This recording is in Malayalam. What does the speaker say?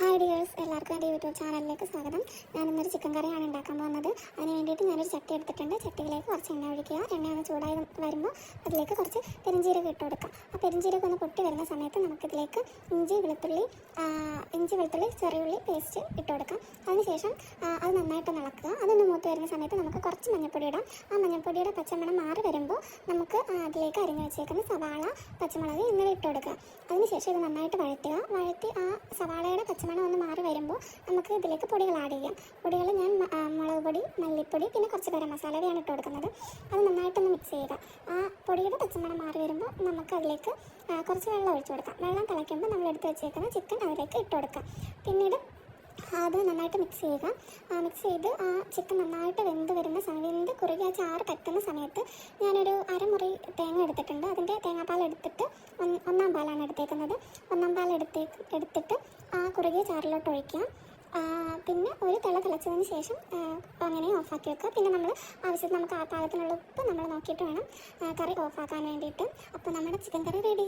ഹായ് ഡിയേഴ്സ് എല്ലാവർക്കും എന്റെ യൂട്യൂബ് ചാനലിലേക്ക് സ്വാഗതം. ഞാൻ ഇന്നൊരു ചിക്കൻ കറിയാണ് ഉണ്ടാക്കാൻ പോകുന്നത്. അതിന് വേണ്ടിയിട്ട് ഞാനൊരു ചട്ടി എടുത്തിട്ടുണ്ട്. ചട്ടിയിലേക്ക് കുറച്ച് എണ്ണ ഒഴിക്കുക. എണ്ണ ഒന്ന് ചൂടായി വരുമ്പോൾ അതിലേക്ക് കുറച്ച് പെരിഞ്ചീരകം ഇട്ട് കൊടുക്കാം ആ പെരിഞ്ചീരകം ഒന്ന് പൊട്ടി വരുന്ന സമയത്ത് നമുക്കിതിലേക്ക് ഇഞ്ചി വെളുത്തുള്ളി ഇഞ്ചി വെളുത്തുള്ളി ചെറിയുള്ളി പേസ്റ്റ് ഇട്ട് കൊടുക്കാം. അതിനുശേഷം അത് നന്നായിട്ട് ഇളക്കുക. വരുന്ന സമയത്ത് നമുക്ക് കുറച്ച് മഞ്ഞൾപ്പൊടി ഇടാം. ആ മഞ്ഞൾപ്പൊടിയുടെ പച്ചമണം മാറി വരുമ്പോൾ നമുക്ക് അതിലേക്ക് അരിഞ്ഞു വെച്ചേക്കുന്ന സവാള പച്ചമുളക് എന്നിവ ഇട്ട് കൊടുക്കുക. അതിനുശേഷം ഇത് നന്നായിട്ട് വഴറ്റുക. വഴറ്റി ആ സവാളയുടെ പച്ചമണം ഒന്ന് മാറി വരുമ്പോൾ നമുക്ക് ഇതിലേക്ക് പൊടികൾ ആഡ് ചെയ്യാം. പൊടികൾ ഞാൻ മുളക് പൊടി മല്ലിപ്പൊടി പിന്നെ കുറച്ച് ഗരം മസാലയാണ് ഇട്ട് കൊടുക്കുന്നത്. അത് നന്നായിട്ടൊന്ന് മിക്സ് ചെയ്യുക. ആ പൊടിയുടെ പച്ചമണം മാറി വരുമ്പോൾ നമുക്ക് അതിലേക്ക് കുറച്ച് വെള്ളം ഒഴിച്ചു കൊടുക്കാം. വെള്ളം തിളയ്ക്കുമ്പോൾ നമ്മൾ എടുത്ത് വെച്ചേക്കുന്ന ചിക്കൻ അതിലേക്ക് ഇട്ട് കൊടുക്കാം. പിന്നീട് അത് നന്നായിട്ട് മിക്സ് ചെയ്യുക. മിക്സ് ചെയ്ത് ആ ചിക്കൻ നന്നായിട്ട് വെന്ത് വരുന്ന സമയം വെന്ത് കുറുകി ആ ചാറ് പറ്റുന്ന സമയത്ത് ഞാനൊരു അരമുറി തേങ്ങ എടുത്തിട്ടുണ്ട്. അതിന്റെ തേങ്ങാപ്പാൽ എടുത്തിട്ട് ഒന്നാം പാലാണ് എടുത്തേക്കുന്നത്. ഒന്നാം പാൽ എടുത്തേ എടുത്തിട്ട് ആ കുറുകിയ ചാറിലോട്ട് ഒഴിക്കുക. പിന്നെ ഒരു തിള തിളച്ചതിന് ശേഷം അങ്ങനെ ഓഫാക്കി വെക്കുക. പിന്നെ നമ്മൾ ആവശ്യത്തിന് നമുക്ക് ആ പാകത്തിനുള്ള ഉപ്പ് നമ്മൾ നോക്കിയിട്ട് വേണം കറി ഓഫാക്കാൻ വേണ്ടിയിട്ട്. അപ്പോൾ നമ്മുടെ ചിക്കൻ കറി റെഡി